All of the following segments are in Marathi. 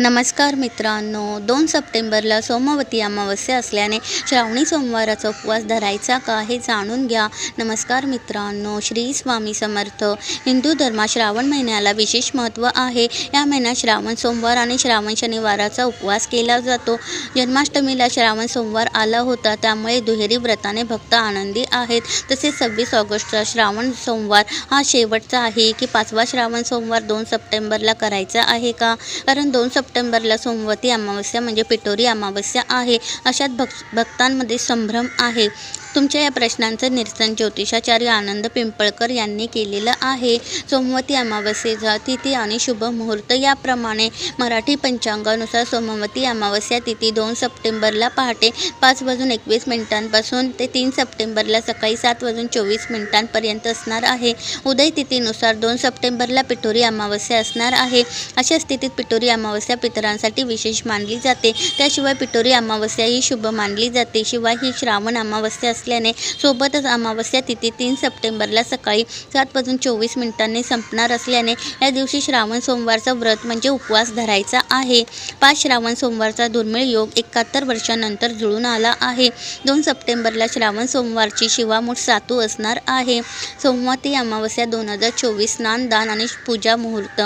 नमस्कार मित्रांनो दोन सप्टेंबरला सोमवती अमावस्या असल्याने श्रावणी सोमवाराचा उपवास धरायचा का हे जाणून घ्या. नमस्कार मित्रांनो श्री स्वामी समर्थ. हिंदू धर्मात श्रावण महिन्याला विशेष महत्त्व आहे. या महिन्यात श्रावण सोमवार आणि श्रावण शनिवाराचा उपवास केला जातो. जन्माष्टमीला श्रावण सोमवार आला होता त्यामुळे दुहेरी व्रताने भक्त आनंदी आहेत. तसेच सव्वीस ऑगस्टचा श्रावण सोमवार हा शेवटचा आहे. की पाचवा श्रावण सोमवार दोन सप्टेंबरला करायचा आहे का? कारण दोन सप्टेंबरला सोमवती अमावस्या म्हणजे पिठोरी अमावस्या आहे. अशात भक् भक्तांमध्ये संभ्रम आहे. तुमच्या या प्रश्नांचं निरसन ज्योतिषाचार्य आनंद पिंपळकर यांनी केलेलं आहे. सोमवती अमावस्येचा तिथी आणि शुभ मुहूर्त याप्रमाणे मराठी पंचांगानुसार सोमवती अमावस्या तिथी दोन सप्टेंबरला पहाटे पाच वाजून एकवीस मिनिटांपासून ते तीन सप्टेंबरला सकाळी सात वाजून चोवीस मिनिटांपर्यंत असणार आहे. उदय तिथीनुसार दोन सप्टेंबरला पिठोरी अमावस्या असणार आहे. अशा स्थितीत पिठोरी अमावस्या पितरांसाठी विशेष मानली जाते. त्याशिवाय पिठोरी अमावस्या ही शुभ मानली जाते. शिवाय ही श्रावण अमावस्या असल्याने सोबतच अमावस्या तिथी तीन सप्टेंबरला सकाळी सात वाजून चोवीस मिनिटांनी संपणार असल्याने या दिवशी श्रावण सोमवारचा व्रत म्हणजे उपवास धरायचा आहे. पाच श्रावण सोमवारचा दुर्मिळ योग एकाहत्तर वर्षानंतर जुळून आला आहे. दोन सप्टेंबरला श्रावण सोमवारची शिवामूठ सातू असणार आहे. सोमवारी अमावस्या दोन हजार चोवीस स्नान दान आणि पूजा मुहूर्त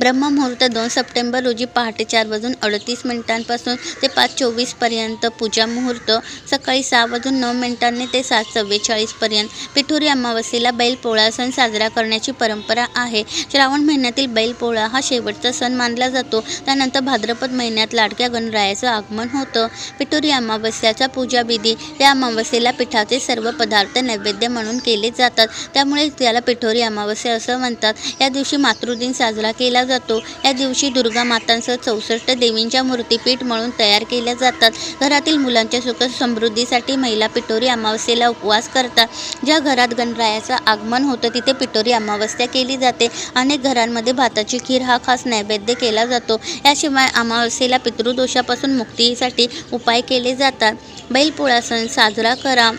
ब्रह्ममुहूर्त दोन सप्टेंबर रोजी पहाटे चार वाजून अडतीस मिनिटांपासून ते पाच चोवीसपर्यंत पूजा मुहूर्त सकाळी सहा वाजून नऊ मिनिटांनी ते सात चव्वेचाळीसपर्यंत पिठोरी अमावस्येला बैलपोळा सण साजरा करण्याची परंपरा आहे. श्रावण महिन्यातील बैलपोळा हा शेवटचा सण मानला जातो. त्यानंतर भाद्रपद महिन्यात लाडक्या गणरायाचं आगमन होतं. पिठोरी अमावस्याचा पूजाविधी या अमावस्येला पिठाचे सर्व पदार्थ नैवेद्य म्हणून केले जातात. त्यामुळे त्याला पिठोरी अमावस्या असं म्हणतात. या दिवशी मातृदिन साजरा केला जातो. या दिवशी दुर्गा मातांसह चौसष्ट देवींच्या मूर्तीपीठ म्हणून तयार केल्या जातात. घरातील मुलांच्या सुख समृद्धीसाठी महिला पिठोरी अमावस्येला उपवास करतात. ज्या घरात गणरायाचं आगमन होतं तिथे पिठोरी अमावस्या केली जाते. अनेक घरांमध्ये भाताची खीर हा खास नैवेद्य केला जातो. याशिवाय अमावस्येला पितृदोषापासून मुक्तीसाठी उपाय केले जातात. बैलपोळा सण साजरा करा.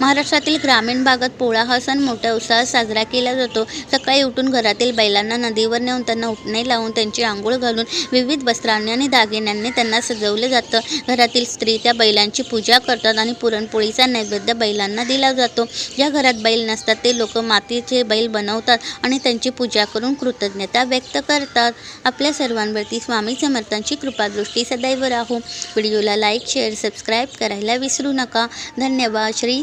महाराष्ट्रातील ग्रामीण भागात पोळा हा सण मोठ्या उत्साहात साजरा केला जातो. सकाळी उठून घरातील बैलांना नदीवर नेऊन त्यांना उठणे लावून त्यांची आंघोळ घालून विविध वस्त्रांनी आणि दागिन्यांनी त्यांना सजवलं जातं. घरातील स्त्री त्या बैलांची पूजा करतात आणि पुरणपोळीचा नैवेद्य बैलांना दिला जातो. ज्या घरात बैल नसतात ते लोक मातीचे बैल बनवतात आणि त्यांची पूजा करून कृतज्ञता व्यक्त करतात. आपल्या सर्वांवरती स्वामी समर्थांची कृपादृष्टी सदैव राहू. व्हिडिओला लाईक शेअर सबस्क्राईब करायला विसरू नका. धन्यवाद. श्री